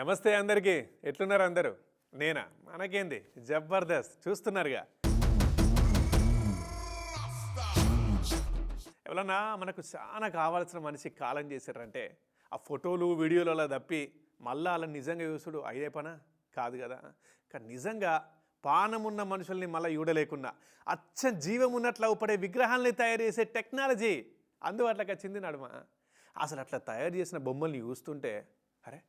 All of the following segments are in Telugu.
నమస్తే అందరికీ. ఎట్లున్నారు అందరూ? నేనా? మనకేంది? జబర్దస్త్. చూస్తున్నారుగా. ఎవరన్నా మనకు చాలా కావాల్సిన మనిషి కాలం చేశారంటే ఆ ఫోటోలు వీడియోలలో తప్పి మళ్ళా అలా నిజంగా చూసుడు అయ్యే పనా? కాదు కదా. కానీ నిజంగా పానమున్న మనుషుల్ని మళ్ళీ చూడలేకున్నా అచ్చ జీవం ఉన్నట్లు అవుపడే విగ్రహాలని తయారు చేసే టెక్నాలజీ అందుబాటులోకి వచ్చింది నడుమ. అసలు అట్లా తయారు చేసిన బొమ్మల్ని చూస్తుంటే అరే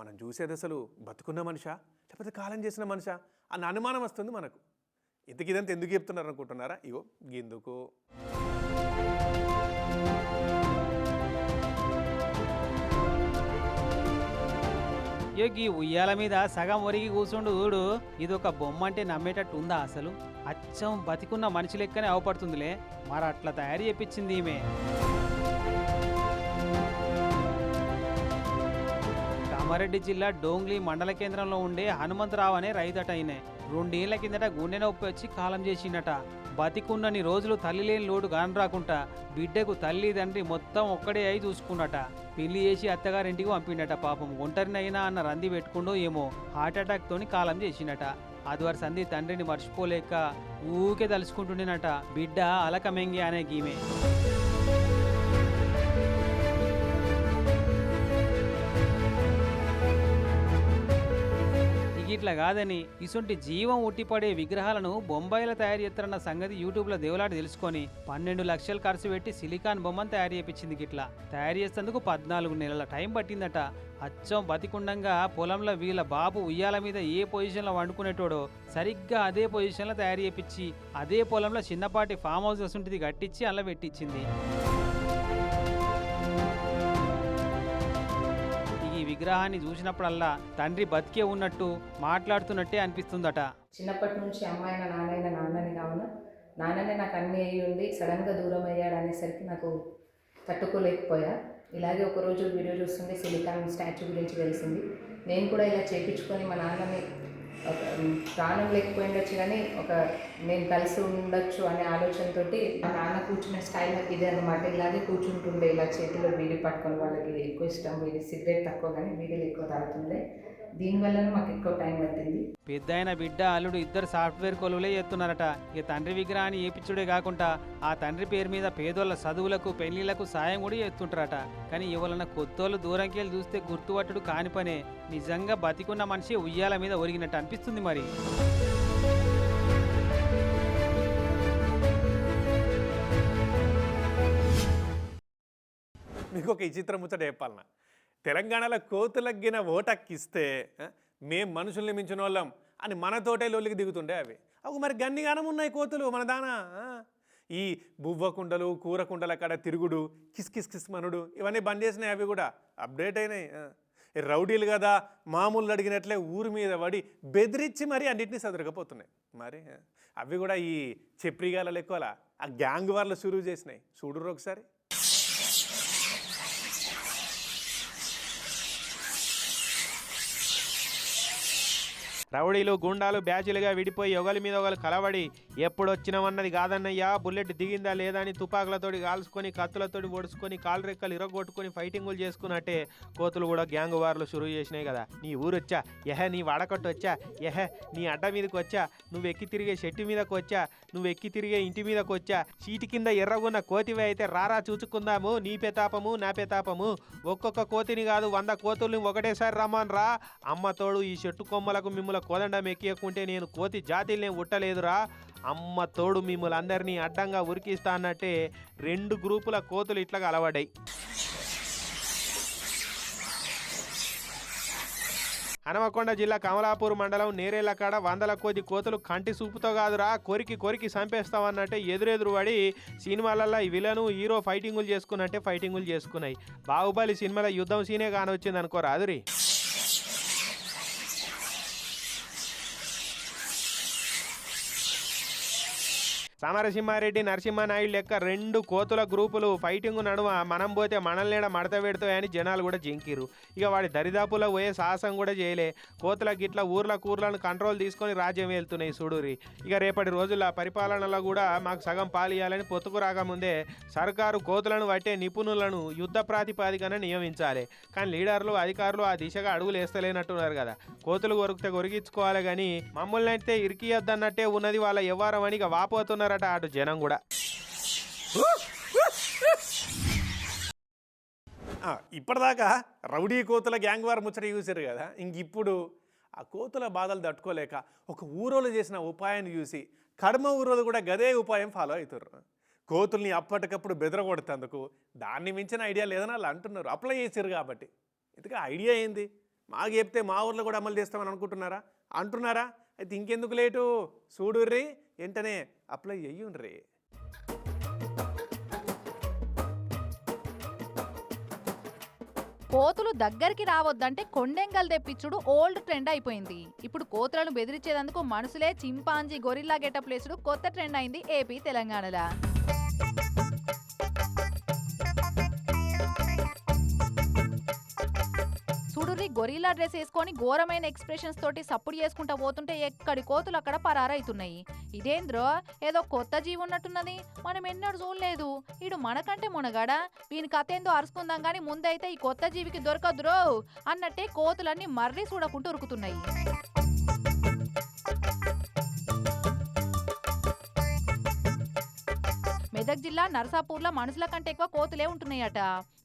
మనం చూసేది అసలు బతుకున్న మనిషా? లేకపోతే కాలం చేసిన మనిషా? అన్న అనుమానం వస్తుంది మనకు. ఇంతకిదంతా ఎందుకు చెప్తున్నారు అనుకుంటున్నారా? ఇగో ఎందుకు ఇగో ఈ ఉయ్యాల మీద సగం ఒరిగి కూర్చుండు చూడు. ఇది ఒక బొమ్మ అంటే నమ్మేటట్టు ఉందా అసలు? అచ్చం బతికున్న మనిషి లెక్కనే అవపడుతుందిలే. మరి అట్లా తయారు చేపించింది ఈమె. కామారెడ్డి జిల్లా డోంగ్లీ మండల కేంద్రంలో ఉండే హనుమంతరావు అనే రైతట ఆయన రెండేళ్ళ కిందట గుండె నొప్పి వచ్చి కాలం చేసిండట. బతికున్నన్ని రోజులు తల్లి లేని లోటు గాని రాకుండా బిడ్డకు తల్లి తండ్రి మొత్తం ఒక్కడే అయి చూసుకున్నట. పెళ్ళి చేసి అత్తగారింటికి పంపిండట పాపం. ఒంటరినైనా అన్న రంది పెట్టుకుండో ఏమో హార్ట్ తోని కాలం చేసిండట. ఆదివారి సంధి తండ్రిని మర్చిపోలేక ఊకే తలుచుకుంటుండేనట. బిడ్డ అలకమెంగి అనే గీమే. ఇట్లా కాదని ఇసుంటి జీవం ఉట్టిపడే విగ్రహాలను బొంబాయిలో తయారు చేస్తారన్న సంగతి యూట్యూబ్లో దేవులాట తెలుసుకొని పన్నెండు లక్షలు ఖర్చు పెట్టి సిలికాన్ బొమ్మను తయారు చేపించింది గిట్లా. తయారు చేసేందుకు పద్నాలుగు నెలల టైం పట్టిందట. అచ్చం బతికుండంగా పొలంలో వీళ్ళ బాబు ఉయ్యాల మీద ఏ పొజిషన్లో వండుకునేటోడో సరిగ్గా అదే పొజిషన్లో తయారు చేపించి అదే పొలంలో చిన్నపాటి ఫామ్ హౌస్ ఉంటుంది కట్టించి అలా పెట్టించింది. విగ్రహాన్ని చూసినప్పుడల్లా తండ్రి బతికే ఉన్నట్టు మాట్లాడుతున్నట్టే అనిపిస్తుందట. చిన్నప్పటి నుంచి అమ్మాయిన నాన్నైన నాన్నని కావున నాన్ననే నాకు అన్నీ అయ్యి ఉండి సడన్గా దూరం అయ్యాడు అనేసరికి నాకు తట్టుకోలేకపోయా. ఇలాగే ఒకరోజు వీడియో చూస్తుంటే సిలికాన్ స్టాచ్యూ గురించి తెలిసింది. నేను కూడా ఇలా చేయించుకొని మా నాన్నని ప్రాణం లేకపోయి ఉండొచ్చు కానీ ఒక నేను కలిసి ఉండొచ్చు అనే ఆలోచనతోటి మా నాన్న కూర్చున్న స్టైల్ నాకు ఇదే అనమాట ఇలాగే కూర్చుంటుండే ఇలా చేతిలో బీడీ పట్టుకొని వాళ్ళకి ఎక్కువ ఇష్టం వీడి సిగరెట్ తక్కువ కానీ బీడీలు ఎక్కువ తాగుతుండే. దీనివల్ల మాకు ఎక్కువ టైం పట్టింది. పెద్దాయన బిడ్డ అల్లుడు ఇద్దరు సాఫ్ట్వేర్ కొలువులే ఎత్తున్నారట ఇక తండ్రి విగ్రహాన్ని ఏపిచ్చుడే కాకుండా ఆ తండ్రి పేరు మీద పేదోళ్ళ చదువులకు పెళ్ళిళ్ళకు సాయం కూడా ఎత్తుంటారట కానీ ఇవాళ కొత్తోళ్ళు దూరంకి వెళ్ళి చూస్తే గుర్తుపట్టుడు కాని పనే. నిజంగా బతికున్న మనిషి ఉయ్యాల మీద ఒరిగినట్టు అనిపిస్తుంది మరి. మీకు ఒక విచిత్ర ముచ్చట చెప్పాలన్నా. తెలంగాణలో కోతులగ్గిన ఓటక్కిస్తే మేం మనుషుల్ని మించిన వాళ్ళం అని మనతోటే లొల్లికి దిగుతుండే అవి. అవి మరి గన్నిగానం ఉన్నాయి కోతులు మన దానా? ఈ బువ్వ కుండలు కూర కుండల కాడ తిరుగుడు కిస్ కిస్ కిస్ మనుడు ఇవన్నీ బంద్ చేసినాయి అవి కూడా. అప్డేట్ అయినాయి రౌడీలు కదా మామూలు అడిగినట్లే ఊరి మీద పడి బెదిరించి మరి అన్నింటినీ సదరకపోతున్నాయి. మరి అవి కూడా ఈ చెప్రిగాల ఎక్కువలా ఆ గ్యాంగ్ వాళ్ళు షురువు చేసినాయి. చూడురు ఒకసారి. రౌడీలు గుండాలు బ్యాచులుగా విడిపోయి ఒకరి మీద ఒకరు కలబడి ఎప్పుడు కాదన్నయ్యా. బుల్లెట్ దిగిందా లేదా అని తుపాకులతోటి కాల్చుకొని కత్తులతోటి ఒడుచుకొని కాలు రెక్కలు ఇరగొట్టుకొని ఫైటింగులు చేసుకున్నట్టే కోతులు కూడా గ్యాంగ్ వార్లు షురు చేసినాయి కదా. నీ ఊరొచ్చా? ఎహ నీ వడకట్టు వచ్చా ఎహ నీ అడ్డ మీదకి వచ్చా నువ్వు ఎక్కి తిరిగే చెట్టు మీదకి వచ్చా నువ్వు ఎక్కి తిరిగే ఇంటి మీదకి వచ్చా చీటి కింద ఎర్రగున్న కోతివే అయితే రారా చూచుకుందాము. నీ పెతాపము నా పెతాపము. ఒక్కొక్క కోతిని కాదు వంద కోతుల్ని ఒకటేసారి రమ్మని రా అమ్మ తోడు ఈ చెట్టు కొమ్మలకు మిమ్మల కోదండం ఎక్కియకుంటే నేను కోతి జాతిల్నే ఉట్టలేదురా. అమ్మ తోడు మిమ్మల్ని అందరినీ అడ్డంగా ఉరికిస్తా అన్నట్టే రెండు గ్రూపుల కోతులు ఇట్లా అలవడాయి హనమకొండ జిల్లా కమలాపూర్ మండలం నేరేళ్ళ కాడ వందల కోతి కోతులు కంటి చూపుతో కాదురా. కొరికి కొరికి చంపేస్తామన్నట్టే ఎదురెదురు పడి సినిమాలల్లో ఈ విలను హీరో ఫైటింగులు చేసుకున్నట్టే ఫైటింగులు చేసుకున్నాయి. బాహుబలి సినిమాలో యుద్ధం సీనే కానొచ్చింది అనుకో రాదురి సమరసింహారెడ్డి నరసింహనాయుడు లెక్క రెండు కోతుల గ్రూపులు ఫైటింగ్ నడుమ మనం పోతే మనల్ని మడత పెడతాయని జనాలు కూడా జింకిరు ఇక వాడి దరిదాపులో పోయే సాహసం కూడా చేయలే. కోతుల గిట్ల ఊర్ల కూర్లను కంట్రోల్ తీసుకొని రాజ్యం వెళ్తున్నాయి చూడురి ఇక రేపటి రోజుల పరిపాలనలో కూడా మాకు సగం పాలియాలని పొత్తుకు రాకముందే సర్కారు కోతులను పట్టే నిపుణులను యుద్ధ ప్రాతిపాదికన నియమించాలి. కానీ లీడర్లు అధికారులు ఆ దిశగా అడుగులు వేస్తలేనట్టున్నారు కదా. కోతులు కొరికితే కొరిగించుకోవాలి కానీ మమ్మల్ని అయితే ఇరికియద్దన్నట్టే ఉన్నది వాళ్ళ వ్యవహారం అని ఇక వాపోతున్నారట అటు జనం కూడా. ఇప్పటిదాకా రౌడీ కోతుల గ్యాంగ్ వార్ ముచ్చట చూసారు కదా ఇంక ఇప్పుడు ఆ కోతుల బాధలు తట్టుకోలేక ఒక ఊరోలు చేసిన ఉపాయాన్ని చూసి కడమ ఊరోలు కూడా గదే ఉపాయం ఫాలో అవుతారు కోతుల్ని అప్పటికప్పుడు బెదరగొడుతందుకు దాన్ని మించిన ఐడియా లేదని వాళ్ళు అంటున్నారు అప్లై చేశారు కాబట్టి. ఇంతగా ఐడియా ఏంది? మాకు చెప్తే మా ఊర్లో కూడా అమలు చేస్తామని అనుకుంటున్నారా? అంటున్నారా? అయితే ఇంకెందుకు లేటు? చూడుర్రి వెంటనే అప్లై అయ్యుండ్రీ. కోతులు దగ్గరికి రావద్దంటే కొండెంగల్ తెప్పించుడు ఓల్డ్ ట్రెండ్ అయిపోయింది. ఇప్పుడు కోతులను బెదిరించేందుకు మనుషులే చింపాంజీ గొరిల్లా గెటప్ లేసుడు కొత్త ట్రెండ్ అయింది ఏపీ తెలంగాణలో. చూడుర్రి గొరిల్లా డ్రెస్ వేసుకొని ఘోరమైన ఎక్స్ప్రెషన్స్ తోటి సప్పుడు చేసుకుంటా పోతుంటే ఎక్కడి కోతులు అక్కడ పరారైతున్నాయి. ఇదేంద్రో ఏదో కొత్త జీవి ఉన్నట్టున్నది. మనం ఎన్నడూ చూడలేదు. ఇడు మనకంటే మునగాడా? వీని కథ ఏందో అరుచుకుందాం కానీ ముందైతే ఈ కొత్త జీవికి దొరకదురో అన్నట్టే కోతులన్నీ మర్రి చూడకుండా ఉరుకుతున్నాయి. మెదక్ జిల్లా నర్సాపూర్లో మనుషుల కంటే ఎక్కువ కోతులే ఉంటున్నాయట.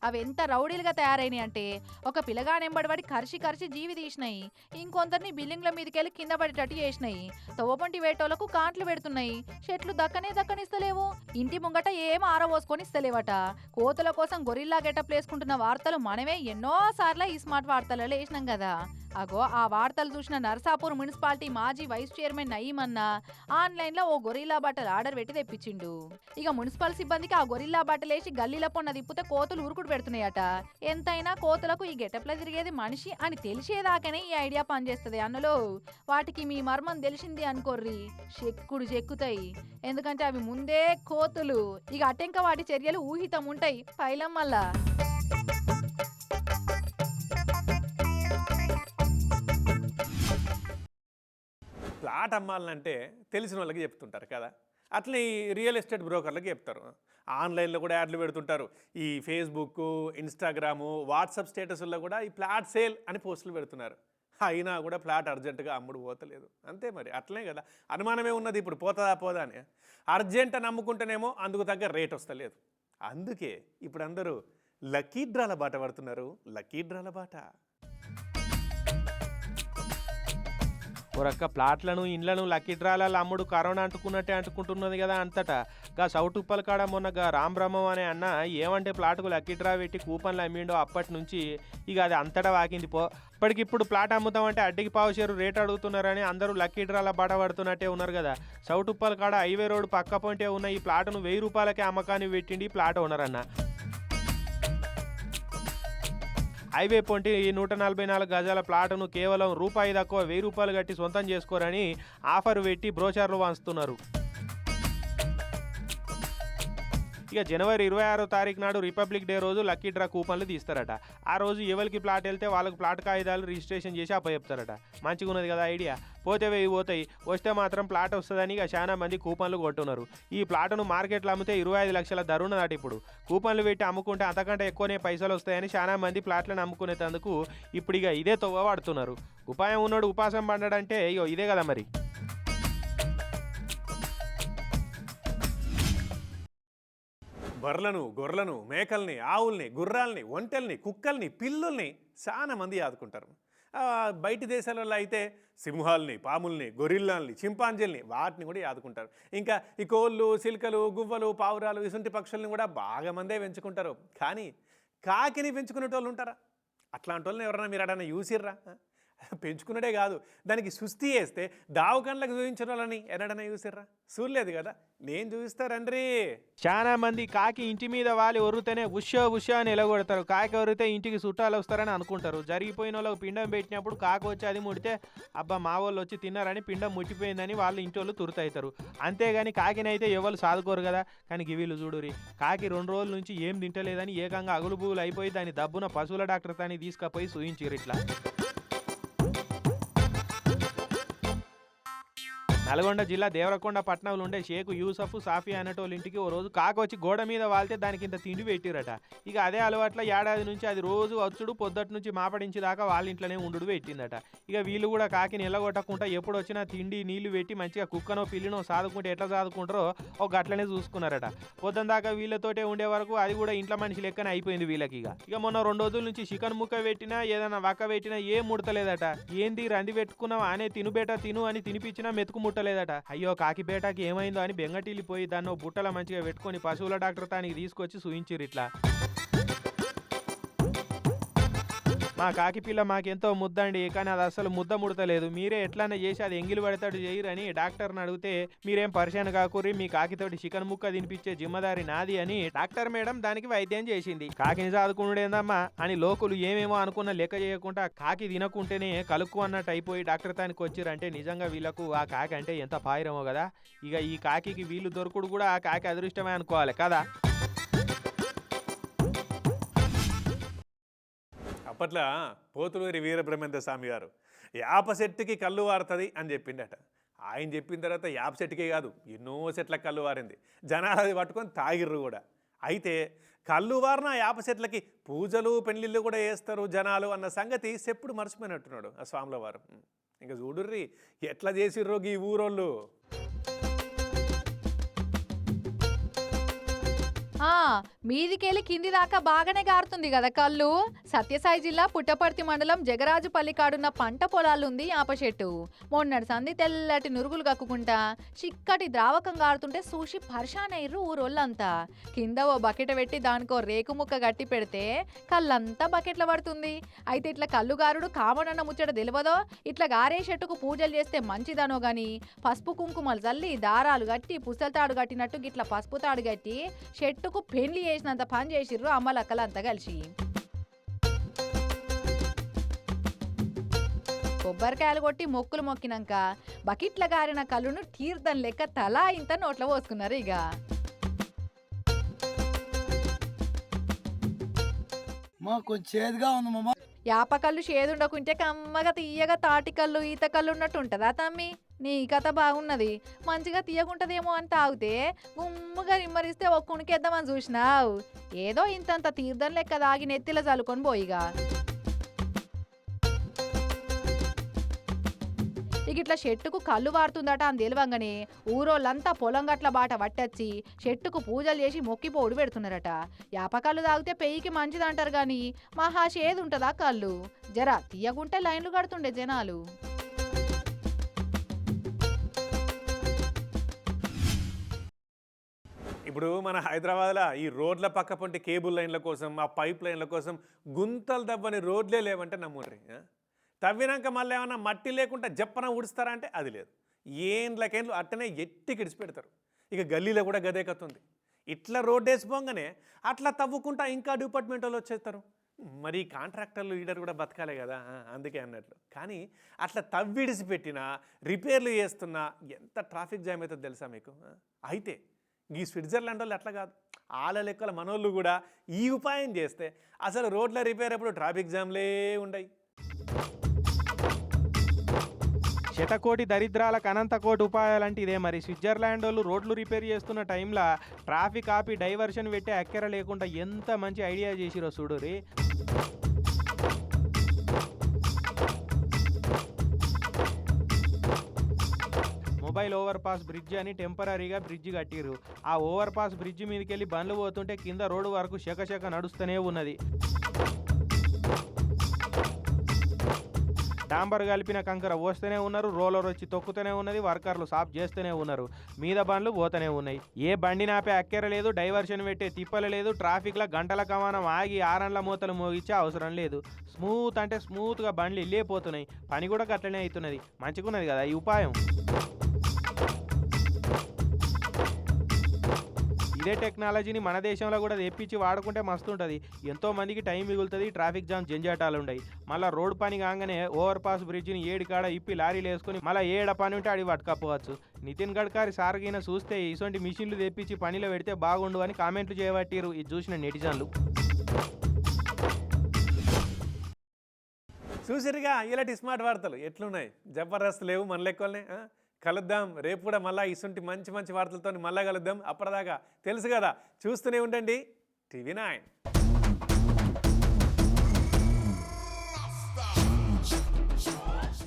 అవి ఎంత రౌడీలుగా తయారైనాయి అంటే ఒక పిల్లగానెంబడిబడి కరిసి కరిసి జీవి తీసినాయి. ఇంకొందరిని బిల్డింగ్ల మీదకెళ్ళి కింద పడేటట్టు చేసినాయి. తవ్వపంటి వేటోలకు కాంట్లు పెడుతున్నాయి. చెట్లు దక్కనే దక్కనిస్తలేవు. ఇంటి ముంగట ఏం ఆరవోసుకొని ఇస్తలేవట. కోతుల కోసం గొరిల్లా గెటప్ వేసుకుంటున్న వార్తలు మనమే ఎన్నో సార్లు ఈ స్మార్ట్ వార్తలలో వేసినాం కదా అగో ఆ వార్తలు చూసిన నర్సాపూర్ మున్సిపాలిటీ మాజీ వైస్ చైర్మన్ నయీం అన్న ఆన్లైన్లో ఓ గొరిల్లా బట్టలు ఆర్డర్ పెట్టి తెప్పించిండు. ఇక మున్సిపల్ సిబ్బందికి ఆ గొరిల్లా బట్టలు వేసి గల్లీల పొన్న తిప్పితే కోతులు ఉరుకుడు పెడుతున్నాయట. ఎంతైనా కోతులకు ఈ గెటప్లో తిరిగేది మనిషి అని తెలిసేదాకనే ఈ ఐడియా పనిచేస్తుంది అన్నలో. వాటికి మీ మర్మం తెలిసింది అనుకోర్రి. చెక్కుడు చెక్కుతాయి. ఎందుకంటే అవి ముందే కోతులు. ఇక అటెంక వాటి చర్యలు ఊహితం ఉంటాయి. పైలం మళ్ళా. ప్లాట్ అమ్మాలంటే తెలిసిన వాళ్ళకి చెప్తుంటారు కదా. అట్లే ఈ రియల్ ఎస్టేట్ బ్రోకర్లకు చెప్తారు. ఆన్లైన్లో కూడా యాడ్లు పెడుతుంటారు. ఈ ఫేస్బుక్ ఇన్స్టాగ్రాము వాట్సాప్ స్టేటస్లో కూడా ఈ ప్లాట్ సేల్ అని పోస్టులు పెడుతున్నారు. అయినా కూడా ప్లాట్ అర్జెంటుగా అమ్ముడు పోతలేదు. అంతే మరి. అట్లనే కదా. అనుమానమే ఉన్నది ఇప్పుడు పోతుందా పోదా అని. అర్జెంట్ అని అమ్ముకుంటేనేమో అందుకు తగ్గ రేట్ వస్తలేదు. అందుకే ఇప్పుడు అందరూ లక్కీ డ్రాల బాట పడుతున్నారు. లక్కీ డ్రాల బాట. ఓ ప్లాట్లను ఇండ్లను లక్కీడ్రాలలో అమ్ముడు కరోనా అంటుకున్నట్టే అంటుకుంటున్నది కదా అంతటా. గా సౌట్ కాడ మొన్న గా రామబ్రహ్మం అనే అన్న ఏమంటే ప్లాట్కు లక్కీ డ్రా పెట్టి కూపన్లు అమ్మిండో అప్పటి నుంచి ఇక అది అంతటా వాకింది పో. ఇప్పటికిప్పుడు ప్లాట్ అమ్ముతామంటే అడ్డికి పావు చేరు రేట్ అడుగుతున్నారని అందరూ లక్కీ డ్రాల బాట పడుతున్నట్టే ఉన్నారు కదా. సౌటుప్పల కాడ హైవే రోడ్ పక్క పొంటే ఉన్న ఈ ప్లాట్ను వెయ్యి రూపాయలకే అమ్మకాన్ని పెట్టిండి ఈ ప్లాట్ ఓనర్ అన్న. హైవే పొంటి ఈ నూట నలభై నాలుగు గజాల ప్లాటును కేవలం రూపాయి తక్కువ వెయ్యి రూపాయలు కట్టి సొంతం చేసుకోరని ఆఫర్ పెట్టి బ్రోచర్లు వంచుతున్నారు. ఇక జనవరి ఇరవై ఆరో తారీఖు నాడు రిపబ్లిక్ డే రోజు లక్కీ డ్రా కూపన్లు తీస్తారట. ఆ రోజు ఎవరికి ప్లాట్ వెళ్తే వాళ్ళకి ప్లాట్ కాగితాలు రిజిస్ట్రేషన్ చేసి అప్పచెప్తారట. మంచిగా ఉన్నది కదా ఐడియా. పోతే వెయ్యి పోతాయి. వస్తే మాత్రం ప్లాట్ వస్తుందని ఇక చాలా మంది కూపన్లు కొట్టున్నారు. ఈ ప్లాట్ను మార్కెట్లో అమ్మితే ఇరవై ఐదు లక్షల ధర ఉన్నదట ఇప్పుడు. కూపన్లు పెట్టి అమ్ముకుంటే అంతకంటే ఎక్కువనే పైసలు వస్తాయని చాలా మంది ప్లాట్లను అమ్ముకునేందుకు ఇప్పుడు ఇక ఇదే తొవ్వ పడుతున్నారు ఉపాయం ఉన్నాడు ఉపాసం పడ్డాడంటే ఇగో ఇదే కదా మరి. బర్లను గొర్రెలను మేకల్ని ఆవుల్ని గుర్రాల్ని ఒంటెల్ని కుక్కల్ని పిల్లుల్ని చాలా మంది ఆదుకుంటారు. బయటి దేశాలలో అయితే సింహాల్ని పాముల్ని గొరిల్లాల్ని చింపాంజీల్ని వాటిని కూడా ఆదుకుంటారు. ఇంకా ఈ కోళ్ళు సిల్కలు గువ్వలు పావురాలు ఇసుంటి పక్షుల్ని కూడా బాగా మందే పెంచుకుంటారు. కానీ కాకిని పెంచుకునే వాళ్ళు ఉంటారా? అట్లాంటి వాళ్ళని ఎవరైనా మీరు అడన్నా చూసిర్రా పెంచుకున్నడే కాదు. దానికి సుస్థి వేస్తే దావకండ్లకు చూపించిన వాళ్ళని. ఎన్నడన్నా చూసారా చూడలేదు కదా? నేను చూపిస్తారండ్రి చాలా మంది కాకి ఇంటి మీద వాలి ఒరుతేనే ఉషో ఉషో అని ఎలగొడతారు కాకి ఒరితే ఇంటికి చుట్టాలు వస్తారని అనుకుంటారు. జరిగిపోయిన వాళ్ళకి పిండం పెట్టినప్పుడు కాకి వచ్చి అది ముడితే అబ్బా మా వాళ్ళు వచ్చి తిన్నారని పిండం ముట్టిపోయిందని వాళ్ళు ఇంటి వాళ్ళు తురుతవుతారు అంతేగాని కాకినైతే ఎవరు సాదుకోరు కదా? కానీ వీళ్ళు చూడురి కాకి రెండు రోజుల నుంచి ఏం తింటలేదని ఏకంగా అగులు అయిపోయి దాని దబ్బున పశువుల డాక్టర్ తాని తీసుకుపోయి సూయించారు ఇట్లా. నల్గొండ జిల్లా దేవరకొండ పట్టణంలో ఉండే షేకు యూసఫ్ సాఫీ అనేటోళ్ళ ఇంటికి ఓ రోజు కాకొచ్చి గోడ మీద వాళ్తే దానికి ఇంత తిండి పెట్టిరట. ఇక అదే అలవాట్ల ఏడాది నుంచి అది రోజు వచ్చుడు పొద్దుటి నుంచి మాపడించి దాకా వాళ్ళ ఇంట్లోనే ఉండు పెట్టిందట. ఇక వీళ్ళు కూడా కాకిని నిలగొట్టకుండా ఎప్పుడు వచ్చినా తిండి నీళ్ళు పెట్టి మంచిగా కుక్కనో పిల్లినో సాదుకుంటే ఎట్లా సాదుకుంటారో ఒక గట్లనే చూసుకున్నారట. పొద్దున దాకా వీళ్ళతోటే ఉండే వరకు అది కూడా ఇంట్లో మనిషి లెక్కనే అయిపోయింది వీళ్ళకి ఇక. ఇక మొన్న రెండు రోజుల నుంచి చికెన్ ముక్క పెట్టినా ఏదైనా వక్క పెట్టినా ఏం ముడతలేదట. ఏంది రంది పెట్టుకున్నావా? అనే తినుబేట తిను అని తినిపించినా మెతుకు ముట్టలేదట అయ్యో కాకిపేటకి ఏమైందో అని బెంగటిల్లిపోయి దాన్ని ఓ బుట్టల మంచిగా పెట్టుకొని పశువుల డాక్టర్ తానికి తీసుకొచ్చి సూయించిరు ఇట్లా. మా కాకి పిల్ల మాకెంతో ముద్దండి కానీ అది అసలు ముద్ద ముడతలేదు. మీరే ఎట్లన్నా చేసి అది ఎంగిలి పడతాడు చేయరని డాక్టర్ని అడిగితే మీరేం పరిశాన్ కాకూరి మీ కాకితోటి చికెన్ ముక్క తినిపించే జిమ్మదారి నాది అని డాక్టర్ మేడం దానికి వైద్యం చేసింది. కాకిని సాదుకునుడేందమ్మా అని లోకులు ఏమేమో అనుకున్న లెక్క చేయకుండా కాకి తినకుంటేనే కలుక్కు అన్నట్టు అయిపోయి డాక్టర్ తానికి వచ్చిరంటే నిజంగా వీళ్ళకు ఆ కాకి అంటే ఎంత పాయిరమో కదా. ఇక ఈ కాకికి వీళ్ళు దొరకుడు కూడా ఆ కాకి అదృష్టమే అనుకోవాలి కదా. అప్పట్లో పోతులూరి వీరబ్రహ్మేంద్ర స్వామి గారు యాప చెట్టుకి కళ్ళు వారుతుంది అని చెప్పిండట. ఆయన చెప్పిన తర్వాత యాప చెట్టుకే కాదు ఎన్నో చెట్ల కళ్ళు వారింది. జనాలు అది పట్టుకొని తాగిర్రు కూడా. అయితే కళ్ళు వారిన యాప చెట్లకి పూజలు పెళ్ళిళ్ళు కూడా వేస్తారు జనాలు అన్న సంగతి సెప్పుడు మర్చిపోయినట్టున్నాడు ఆ స్వాముల వారు ఇంకా చూడుర్రి ఎట్లా చేసిర్రో ఈ ఊరోళ్ళు. మీదికెళ్ళి కింది దాకా బాగానే గారుతుంది కదా కళ్ళు. సత్యసాయి జిల్లా పుట్టపర్తి మండలం జగరాజుపల్లి కాడున్న పంట పొలాలుంది ఆపచెట్టు మొన్నటి సంధి తెల్లటి నురుగులు కక్కుకుంటా. చిక్కటి ద్రావకం గారుతుంటే చూసి పరిశానయ్యారు ఊరోళ్ళంతా. కింద ఓ బకెట్ పెట్టి దానికో రేకు ముక్క గట్టి పెడితే కళ్ళంతా బకెట్ల పడుతుంది. అయితే ఇట్లా కళ్ళు గారుడు కామనన్న ముచ్చట తెలియదో ఇట్లా గారే చెట్టుకు పూజలు చేస్తే మంచిదనో గాని? పసుపు కుంకుమలు చల్లి దారాలు కట్టి పుస్తలతాడు కట్టినట్టు గిట్ల పసుపు తాడు కట్టి చెట్టుకు పెళ్ళి చేసినంత పని చేసిర్రు అమ్మలక్కలంతా కలిసి. కొబ్బరికాయలు కొట్టి మొక్కులు మొక్కినాక బకెట్ల గారిన కళ్ళును తీర్థం లెక్క తలా ఇంత నోట్లో పోసుకున్నారు ఇక కొంచెం చేదుగా ఉంది మామ. యాపకళ్ళు చేదుండకుంటే కమ్మగా తీయగా తాటికళ్ళు ఈత కళ్ళు ఉన్నట్టు ఉంటుందా తమ్మి? నీ కథ బాగున్నది. మంచిగా తీయకుంటదేమో అని తాగితే గుమ్ముగా నిమ్మరిస్తే ఒక్క ఉనికేద్దామని చూసినావు. ఏదో ఇంతంత తీర్థం లెక్క దాగి నెత్తిల చల్లుకొని పోయిగా ఇక ఇట్లా చెట్టుకు కళ్ళు వారుతుందట అని తెలివంగానే ఊరోళ్ళంతా పొలం గట్ల బాట పట్టచ్చి చెట్టుకు పూజలు చేసి మొక్కిపోడు పెడుతున్నారట. యాపకళ్ళు తాగితే పెయ్యికి మంచిదంటారు కానీ మహా చేదు ఉంటుందా కళ్ళు? జరా తీయకుంటే లైన్లు కడుతుండే జనాలు. ఇప్పుడు మన హైదరాబాద్లో ఈ రోడ్ల పక్క పొంటి కేబుల్ లైన్ల కోసం ఆ పైప్ లైన్ల కోసం గుంతలు దవ్వని రోడ్లే లేవంటే నమ్ముండ్రి తవ్వినాక మళ్ళీ ఏమన్నా మట్టి లేకుండా జప్పన ఊడుస్తారా అంటే అది లేదు. ఏండ్లకేండ్లు అట్టనే ఎట్టి కిడిచి పెడతారు ఇక గల్లీలో కూడా గదే కత్తుంది. ఇట్లా రోడ్ వేసిపోగానే అట్లా తవ్వుకుంటా ఇంకా డిపార్ట్మెంట్ వాళ్ళు వచ్చేస్తారు. మరి కాంట్రాక్టర్లు లీడర్ కూడా బతకాలే కదా అందుకే అన్నట్లు. కానీ అట్లా తవ్విడిసి పెట్టినా రిపేర్లు చేస్తున్నా ఎంత ట్రాఫిక్ జామ్ అవుతుందో తెలుసా మీకు అయితే ఈ స్విట్జర్లాండ్ వాళ్ళు అట్లా కాదు. ఆల లెక్కల మనోళ్ళు కూడా ఈ ఉపాయం చేస్తే అసలు రోడ్ల రిపేర్ అప్పుడు ట్రాఫిక్ జామ్లే ఉండయి. శతకోటి దరిద్రాలకు అనంతకోటి ఉపాయాలంటే ఇదే మరి. స్విట్జర్లాండ్ వాళ్ళు రోడ్లు రిపేర్ చేస్తున్న టైంలో ట్రాఫిక్ ఆపి డైవర్షన్ పెట్టి అక్కెర లేకుండా ఎంత మంచి ఐడియా చేసిరో చూడురి మొబైల్ ఓవర్ పాస్ బ్రిడ్జ్ అని టెంపరీగా బ్రిడ్జ్ కట్టిరు ఆ ఓవర్ పాస్ బ్రిడ్జ్ మీదకి వెళ్ళి బండ్లు పోతుంటే కింద రోడ్డు వరకు శకశక నడుస్తూనే ఉన్నది. డాంబర్ కలిపిన కంకర పోస్తూనే ఉన్నారు రోలర్ వచ్చి తొక్కుతూనే ఉన్నది వర్కర్లు సాఫ్ చేస్తూనే ఉన్నారు. మీద బండ్లు పోతూనే ఉన్నాయి. ఏ బండి నాపే అక్కెర లేదు డైవర్షన్ పెట్టే తిప్పలు లేదు ట్రాఫిక్లో గంటల కమానం ఆగి ఆరండ్ల మూతలు మోగించే అవసరం లేదు. స్మూత్ అంటే స్మూత్గా బండ్లు వెళ్ళిపోతున్నాయి పని కూడా గట్లనే అవుతున్నది మంచిగున్నది కదా ఈ ఉపాయం? ఇదే టెక్నాలజీని మన దేశంలో కూడా తెప్పించి వాడుకుంటే మస్తు ఉంటుంది ఎంతో మందికి టైం మిగులుతుంది ట్రాఫిక్ జామ్ జంజాటాలు ఉన్నాయి మళ్ళీ రోడ్ పని కాగానే ఓవర్ పాస్ బ్రిడ్జిని ఏడు కాడ ఇప్పి లారీలు వేసుకుని మళ్ళీ ఏడ పని ఉంటే అడిగి పట్టుకపోవచ్చు. నితిన్ గడ్కరీ సార్గిన చూస్తే ఇటువంటి మిషన్లు తెప్పించి పనిలో పెడితే బాగుండు అని కామెంట్లు చేయబట్టిరు ఇది చూసిన నెటిజన్లు. చూసిరుగా ఇలాంటి స్మార్ట్ వార్తలు ఎట్లున్నాయి? జబర్దస్త్ లేవు మన లెక్కలనే కలుద్దాం. రేపు కూడా మళ్ళీ ఇసుంటి మంచి మంచి వార్తలతో మళ్ళీ కలుద్దాం. అప్పటిదాకా తెలుసు కదా. చూస్తూనే ఉండండి. TV nine.